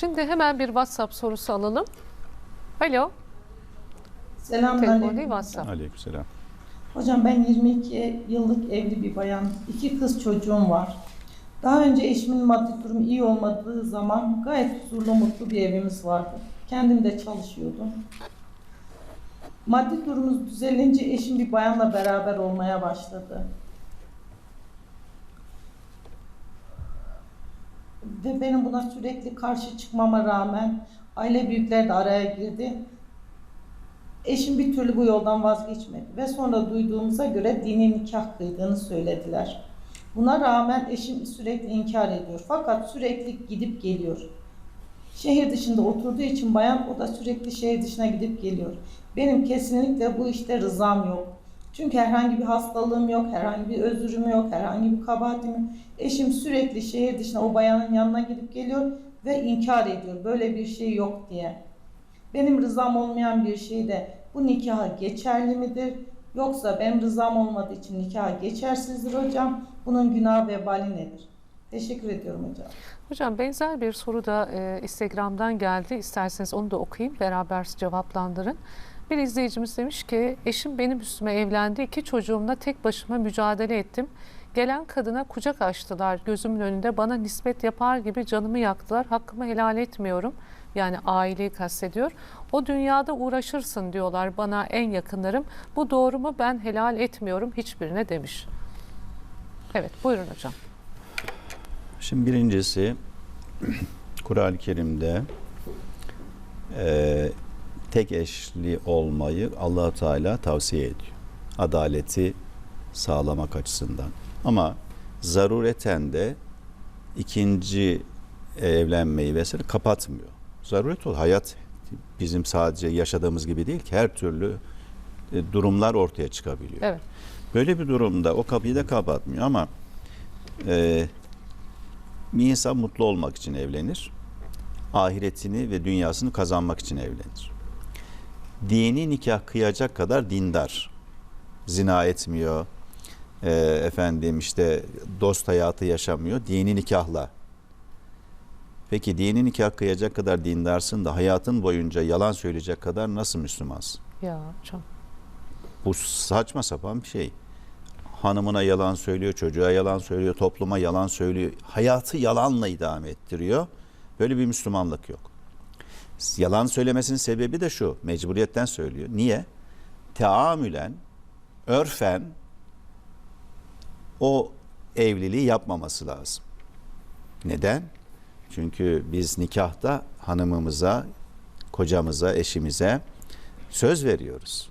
Şimdi hemen bir WhatsApp sorusu alalım. Alo, Selamünaleyküm. WhatsApp. Aleykümselam. Hocam ben 22 yıllık evli bir bayan. İki kız çocuğum var. Daha önce eşimin maddi durumu iyi olmadığı zaman gayet huzurlu, mutlu bir evimiz vardı. Kendim de çalışıyordum. Maddi durumumuz düzelince eşim bir bayanla beraber olmaya başladı. Ve benim buna sürekli karşı çıkmama rağmen aile büyükleri de araya girdi. Eşim bir türlü bu yoldan vazgeçmedi ve sonra duyduğumuza göre dini nikah kıydığını söylediler. Buna rağmen eşim sürekli inkar ediyor fakat sürekli gidip geliyor. Şehir dışında oturduğu için bayan o da sürekli şehir dışına gidip geliyor. Benim kesinlikle bu işte rızam yok. Çünkü herhangi bir hastalığım yok, herhangi bir özürüm yok, herhangi bir kabahatim yok. Eşim sürekli şehir dışına o bayanın yanına gidip geliyor ve inkar ediyor. Böyle bir şey yok diye. Benim rızam olmayan bir şey de bu nikaha geçerli midir? Yoksa benim rızam olmadığı için nikaha geçersizdir hocam. Bunun günah vebali nedir? Teşekkür ediyorum hocam. Hocam benzer bir soru da e, Instagram'dan geldi. İsterseniz onu da okuyayım, beraber cevaplandırın. Bir izleyicimiz demiş ki, eşim benim üstüme evlendi. İki çocuğumla tek başıma mücadele ettim. Gelen kadına kucak açtılar gözümün önünde. Bana nispet yapar gibi canımı yaktılar. Hakkımı helal etmiyorum. Yani aileyi kastediyor. O dünyada uğraşırsın diyorlar bana en yakınlarım. Bu doğru mu? Ben helal etmiyorum hiçbirine demiş. Evet buyurun hocam. Şimdi birincisi Kur'an-ı Kerim'de e, tek eşli olmayı allah Teala tavsiye ediyor. Adaleti sağlamak açısından. Ama zarureten de ikinci evlenmeyi vesaire kapatmıyor. Zaruret ol. Hayat bizim sadece yaşadığımız gibi değil ki her türlü e, durumlar ortaya çıkabiliyor. Evet. Böyle bir durumda o kapıyı da kapatmıyor ama e, bir insan mutlu olmak için evlenir. Ahiretini ve dünyasını kazanmak için evlenir. Dini nikah kıyacak kadar dindar. Zina etmiyor. e, efendim işte dost hayatı yaşamıyor. Dini nikahla. Peki dini nikah kıyacak kadar dindarsın da hayatın boyunca yalan söyleyecek kadar nasıl Müslümansın? Ya hocam. Bu saçma sapan bir şey. Hanımına yalan söylüyor, çocuğa yalan söylüyor, topluma yalan söylüyor. Hayatı yalanla idame ettiriyor. Böyle bir Müslümanlık yok. Yalan söylemesinin sebebi de şu, mecburiyetten söylüyor. Niye? Teamülen, örfen o evliliği yapmaması lazım. Neden? Çünkü biz nikahta hanımımıza, kocamıza, eşimize söz veriyoruz.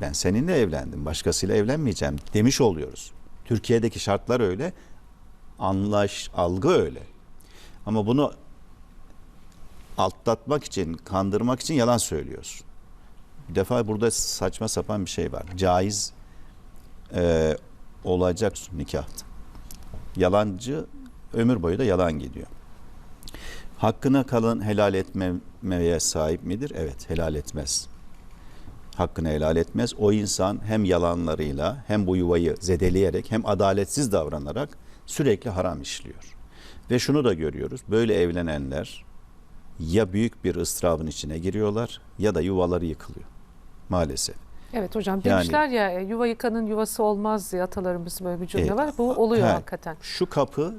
Ben seninle evlendim, başkasıyla evlenmeyeceğim demiş oluyoruz. Türkiye'deki şartlar öyle, anlaş, algı öyle. Ama bunu altlatmak için, kandırmak için yalan söylüyorsun. Bir defa burada saçma sapan bir şey var. Caiz e, olacak nikahta. Yalancı ömür boyu da yalan gidiyor. Hakkını kalın helal etmemeye sahip midir? Evet, helal etmez hakkını helal etmez. O insan hem yalanlarıyla hem bu yuvayı zedeleyerek hem adaletsiz davranarak sürekli haram işliyor. Ve şunu da görüyoruz. Böyle evlenenler ya büyük bir ıstırabın içine giriyorlar ya da yuvaları yıkılıyor. Maalesef. Evet hocam Yani- demişler ya e, yuva yıkanın yuvası olmaz diye atalarımız böyle bir cümle E, var. Bu oluyor he, hakikaten. Şu kapı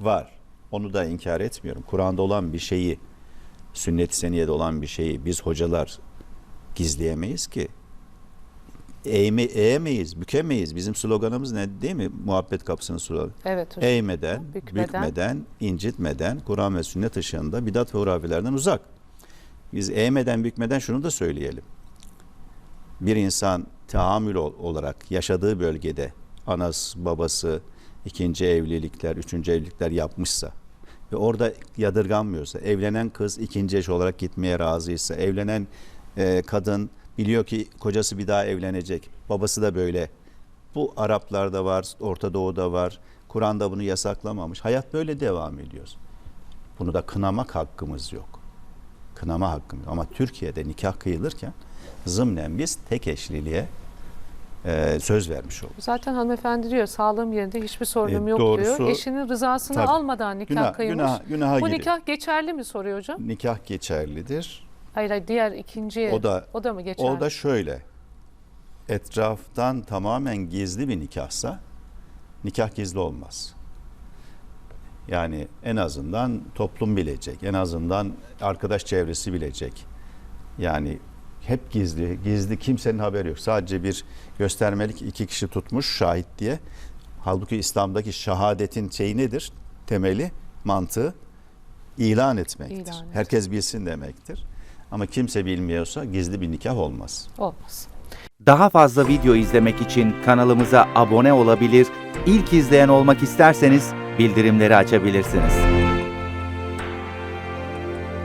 var. Onu da inkar etmiyorum. Kur'an'da olan bir şeyi, sünnet-i seniyede olan bir şeyi biz hocalar gizleyemeyiz ki. Eğme, eğemeyiz, bükemeyiz. Bizim sloganımız ne değil mi? Muhabbet kapısının sloganı. Evet hocam. Eğmeden, Bükmeden. bükmeden, incitmeden, Kur'an ve sünnet ışığında bidat ve hurafelerden uzak. Biz eğmeden, bükmeden şunu da söyleyelim. Bir insan tahammül ol- olarak yaşadığı bölgede anası, babası, ikinci evlilikler, üçüncü evlilikler yapmışsa ve orada yadırganmıyorsa, evlenen kız ikinci eş olarak gitmeye razıysa, evlenen e, kadın biliyor ki kocası bir daha evlenecek, babası da böyle. Bu Araplarda var, Orta Doğu'da var. Kur'an'da bunu yasaklamamış. Hayat böyle devam ediyor. Bunu da kınamak hakkımız yok. Kınama hakkımız. Ama Türkiye'de nikah kıyılırken zımnen biz tek eşliliğe e, söz vermiş olur. Zaten hanımefendi diyor sağlığım yerinde hiçbir sorunum E, yok doğrusu- diyor. Eşinin rızasını Tabii. almadan nikah Günah, kıymış. günah, günaha Bu giriyor. nikah geçerli mi soruyor hocam? Nikah geçerlidir. Hayır, hayır diğer ikinci O da- o da mı geçerli? O da şöyle. Etraftan tamamen gizli bir nikahsa nikah gizli olmaz. Yani en azından toplum bilecek, en azından arkadaş çevresi bilecek. Yani hep gizli, gizli kimsenin haberi yok. Sadece bir göstermelik iki kişi tutmuş şahit diye. Halbuki İslam'daki şahadetin şeyi nedir? Temeli, mantığı ilan etmektir. İlan. Herkes bilsin demektir. Ama kimse bilmiyorsa gizli bir nikah olmaz. Olmaz. Daha fazla video izlemek için kanalımıza abone olabilir, ilk izleyen olmak isterseniz bildirimleri açabilirsiniz.